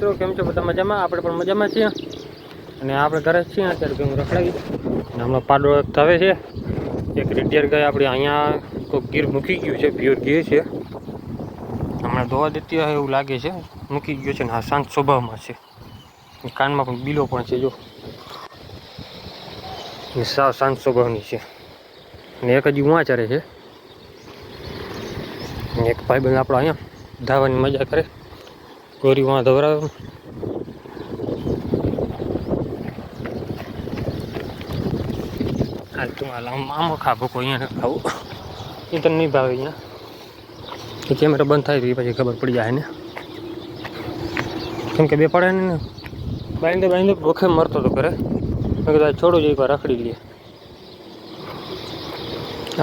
મિત્રો, કેમ છો? બધા મજામાં? આપણે પણ મજામાં છીએ. અને આપણે ઘરે છીએ, અત્યારે ભેગું રખડાવી. અને હમણાં પાડો થવે છે. એક રીટિયર ગાય આપણે અહીંયા કોઈ ગીર મૂકી ગયું છે પ્યોર ગીર છે. હમણાં ધોવા દેતી હોય એવું લાગે છે. મૂકી ગયું છે ને આ શાંત સ્વભાવમાં છે. કાનમાં પણ બીલો પણ છે, જો. સાવ શાંત સ્વભાવની છે. અને એક હજી ઉવા છે. એક ભાઈબંધ આપણો અહીંયા ધાવાની મજા કરે. ગોરી વાં ધવરાવે તું આ આમ આમ ખા અહીંયા ખાવું. એ તને નહીં ભાવે અહીંયા? કેમેરા બંધ થાય તો એ પછી ખબર પડી જાય ને. કેમ કે બે પડે ને બાંધે બાંધે ભૂખે મરતો તો કરે મેં કીધું છોડો જ એકવાર રખડી લઈએ.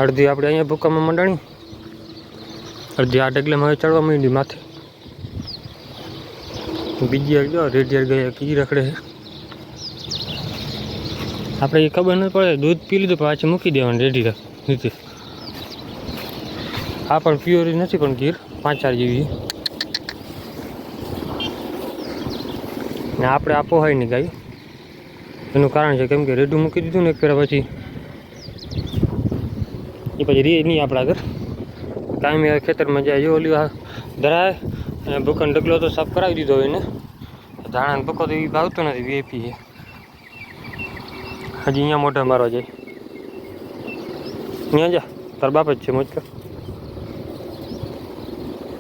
અડધી આપણે અહીંયા ભૂકામાં મંડાણી. અડધી આ ડગલે હવે ચડવા માંડી માથે. બીજી યાર જો રેડિયર ગયા કી રખડે આપણે એ ખબર નથી પડે, દૂધ પી લીધું પાછી મૂકી દેવાનું, રેડી નીચે. આ પણ પ્યોર નથી, પણ ગીર પાંચ ચાર જેવી. ને આપણે આપો હોય નહીં ગાય. એનું કારણ છે કેમ કે રેડું મૂકી દીધું ને એક ફેરા પછી. એ પછી રે નહીં આપણા આગળ કાયમી ખેતરમાં જાય, જો ઓલી ધરાય અને ભૂખંડ ડગલો તો સાફ કરાવી દીધો એને ધાણા પકો તો એ ભાવતો નથી વીએપી છે. હજી અહીંયા મોઢા મારવા જાય. અહીંયા જા, તાર બાપ જ છે, મોજ કર.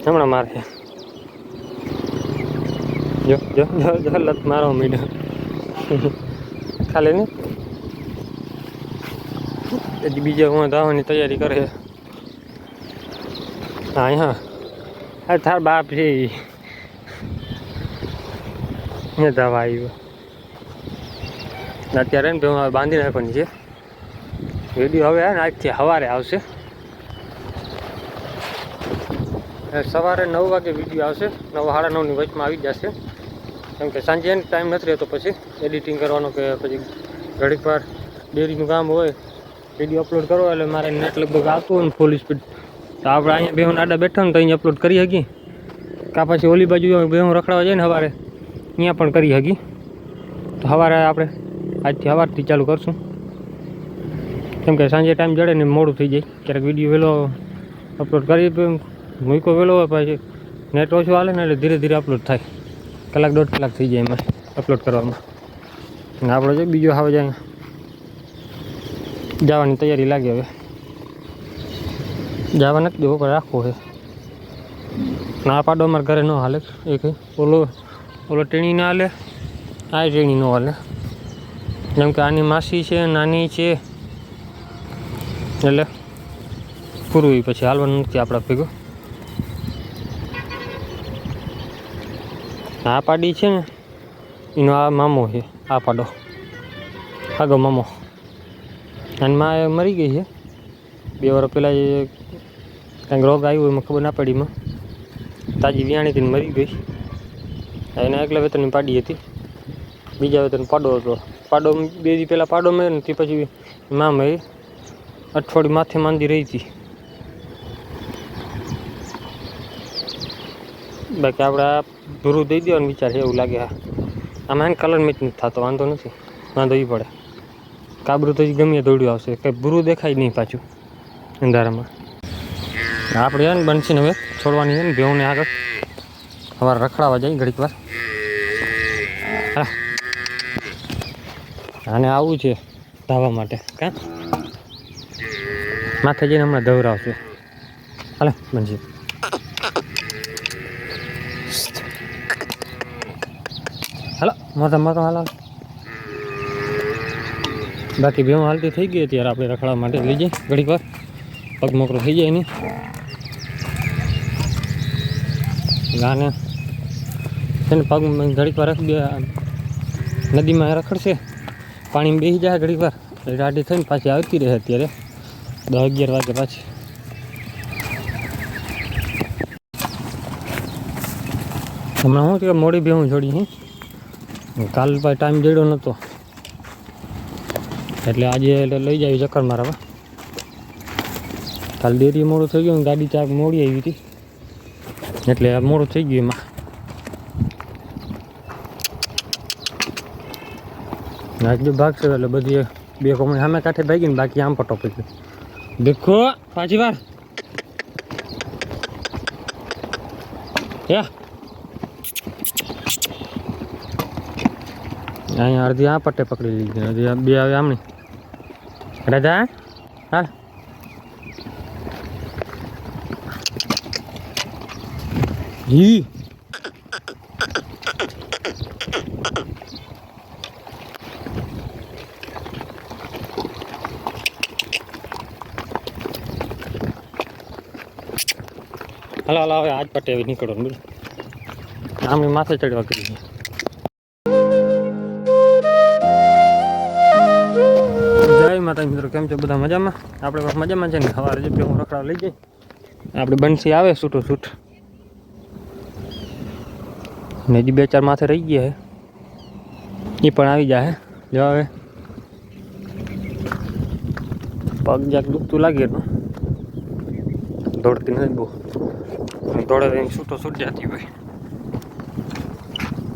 હમણાં મારે જો જો જો જો, લત મારો મીડો ખાલી ને? હજી બીજા હું ધાવાની તૈયારી કરે. હા હા આ તાર બાપ છે ઈ. દવા આવ્યું અત્યારે ને ભાઈ બાંધી નાખવાની છે. વીડિયો હવે આજથી સવારે આવશે. સવારે નવ વાગે વીડિયો આવશે. નવ સાડા નવની વચમાં આવી જશે. કેમ કે સાંજે ટાઈમ નથી રહેતો પછી એડિટિંગ કરવાનો કે પછી ઘડીક વાર ડેરીનું કામ હોય વીડિયો અપલોડ કરો એટલે મારે નેટ લગભગ આવતું હોય ને ફૂલ સ્પીડ તો આપણે અહીંયા બેહું આડા બેઠા ને તો અહીંયા અપલોડ કરી શકીએ કાં પછી ઓલી બાજુ બેહું રખડાવા જાય ને સવારે અહીંયા પણ કરી શકી તો સવારે આપણે આજથી સવારથી ચાલુ કરશું. કેમ કે સાંજે ટાઈમ જડે ને મોડું થઈ જાય. ક્યારેક વીડિયો વહેલો અપલોડ કરી મૂકો વહેલો હોય પછી નેટ ઓછું હાલે ને એટલે ધીરે ધીરે અપલોડ થાય. કલાક દોઢ કલાક થઈ જાય એમાં અપલોડ કરવામાં. આપણે જો બીજો આવે જાય. જવાની તૈયારી લાગે હવે. જવા નથી દેવો, પણ રાખવું છે. ના પાડો અમારે ઘરે ન હાલે. એક ઓલો ઓલો ટેણી ના હાલે, આ ટેણી ન હાલે. જેમ કે આની માસી છે, નાની છે, એટલે પૂરું પછી હાલવાનું નથી આપણા ભેગું. આ પાડી છે ને, એનો આ મામો છે, આ પાડો. આગો મામો. અને મા મરી ગઈ છે. બે વાર પહેલાં કંઈક રોગ આવ્યો એમાં ખબર ના પડી એમાં. તાજી વિયાણીથી મરી ગઈ. એના એકલા વેતનની પાડી હતી. બીજા વેતન પાડો હતો. પાડો બે દી પહેલાં પાડો મેં ને તે પછી મા મરી. અઠવાડિયું માથે માંદી રહી હતી. બાકી આપણે આ ભૂરું દઈ દેવાનો વિચાર છે એવું લાગે હા. આમાં એને કલર મેચ નથી થતો, વાંધો નથી. વાંધો એ પડે. કાબરું તો ગમે દોડ્યું આવશે. કંઈ ભૂરું દેખાય નહીં પાછું અંધારામાં. આપણે છે ને બનશીને હવે છોડવાની છે ને ભેવને આગળ. સવારે રખડાવા જાય ઘડીક વાર. હા. આવું છે ધાવા માટે. કાં? માથે જઈને હમણાં ધવરાવશે. હાલે, બનશી. હાલો, મોટા મોટો હાલો. બાકી ભેવ હાલતી થઈ ગઈ અત્યારે આપણે રખડાવા માટે. લઈ જઈએ ઘડીક વાર. પગ મોકરો થઈ જાય નહીં ગાને તેને ને પગ ઘડીક વાર દે નદીમાં રખડશે. પાણીમાં બેસી જાય ઘડીક વાર. રાડી થઈને પાછી આવતી રહે અત્યારે દસ અગિયાર વાગે પાછી. હમણાં હું કે મોડી બેહું જોડી હું. કાલ ભાઈ ટાઈમ જોડ્યો નહોતો એટલે આજે એટલે લઈ જાય ચક્કર મારવા કાલ ડેરી મોડું થઈ ગયું ગાડી ચાક મોડી આવી હતી. એટલે આ મોડું થઈ ગયું એમાં. આજુ ભાગ છે એટલે બધી બે કોમણી સામે કાંઠે ભાગી ને બાકી આમ પટો પછી દેખો, પાછી વાર. અહીંયા અડધી આ પટ્ટે પકડી લીધી, અડધી બે આવે આમની. રાજા, હા? જી હાલો હાલો હવે આજ પટ્ટે હવે નીકળો બોલ આમની માથે ચડવા કરી જય માતા મિત્રો કેમ છો બધા મજામાં આપણે બસ મજામાં છે ને સવારે જે હું રખડા લઈ જઈ આપણે બંસી આવે છૂટો છૂટ ને હજી બે ચાર માથે રહી ગયા હે. એ પણ આવી જાય જો હવે. પગ જાક દુખતું લાગે તો દોડતી નથી બહુ. દોડે છૂટો છૂટ જતી હોય.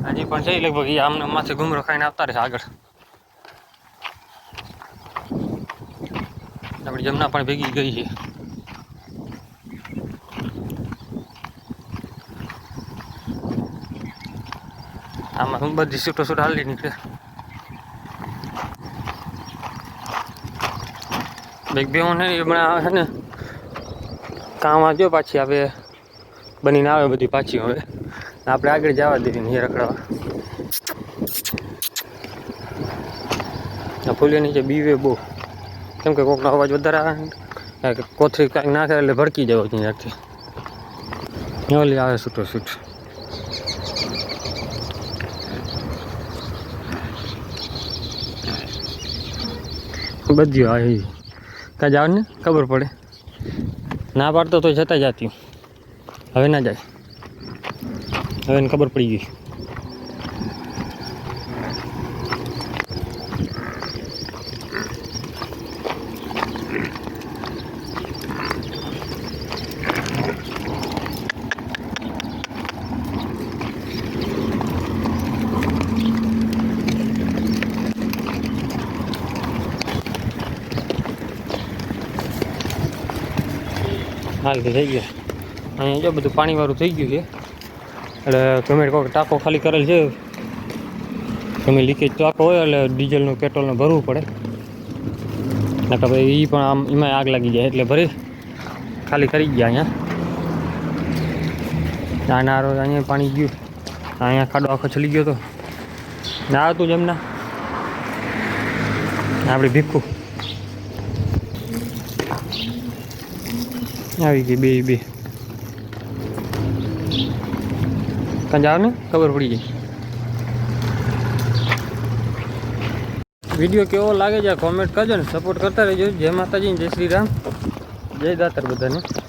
હજી પણ છે લગભગ એ આમને માથે ઘૂમરો ખાઈને આવતા રહેશે આગળ. આપણી જમના પણ ભેગી ગઈ છે. આમાં બધી છૂટો છૂટ હાલી નીકળે. બેગ બે હું હમણાં છે ને, કામ આવજો પાછી, હવે બનીને આવે બધી પાછી હવે. આપણે આગળ જવા દેવી ને રખડાવા આ નીચે બીવે બહુ. કેમ કે કોકનો અવાજ વધારે આવે કોથરી કાંઈક નાખે એટલે ભડકી જવો ત્યાંથી ઓલી આવે છૂટો છૂટ બધી આવી. ત્યાં જાવ ને? ખબર પડે. ના પાડતો તો જતા જતી હવે ના જાય. હવે ખબર પડી ગઈ. હાલ તો થઈ ગયો. અહીંયા જો બધું પાણીવાળું થઈ ગયું છે. એટલે ગમે કોઈક ટાંકો ખાલી કરેલ છે. ગમે લીકેજ ટાંકો હોય એટલે ડીઝલનું, પેટ્રોલનું ભરવું પડે. નકર ભાઈ એ પણ આમ એમાં આગ લાગી જાય એટલે ભરી. ખાલી કરી ગયા અહીંયા. નાના નારો અહીંયા પાણી ગયું. અહીંયા ખાડો આખો છલી ગયો તો. ના હતું જમના આપણી ભીખું. આવી ગઈ બે બે ત્યાં જાવ ને ખબર પડી જાય વીડિયો કેવો લાગે છે? કોમેન્ટ કરજો ને. સપોર્ટ કરતા રહેજો. જય માતાજી જય શ્રી રામ. જય દાતર બધાને.